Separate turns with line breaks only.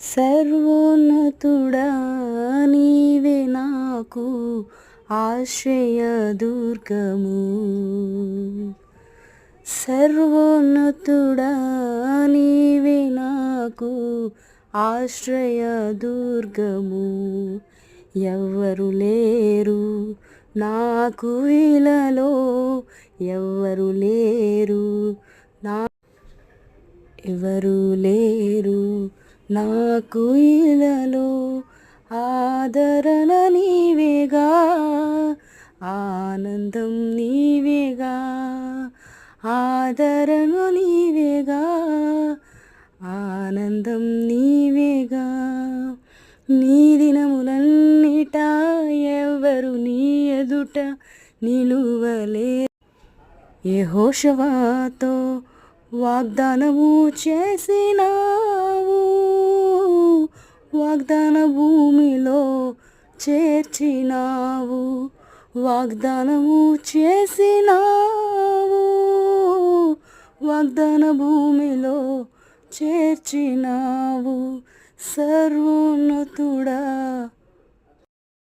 సర్వోన్నతుడా నీవే నాకు ఆశ్రయ దుర్గము. సర్వోన్నతుడా నీవే నాకు ఆశ్రయ దుర్గము. ఎవ్వరు లేరు నాకు ఇలలో ఎవ్వరు లేరు నా ఎవరు లేరు నాకు ఇలలో ఆదరణ నీవేగా ఆనందం నీవేగా ఆదరణ నీవేగా ఆనందం నీవేగా. నీ దినములన్నిట ఎవరు నీ ఎదుట నిలువలే. యెహోషువతో వాగ్దానము చేసినా వాగ్దాన భూమిలో చేర్చినావు వాగ్దానము చేసినావు. వాగ్దాన భూమిలో చేర్చినావు సర్వోన్నతు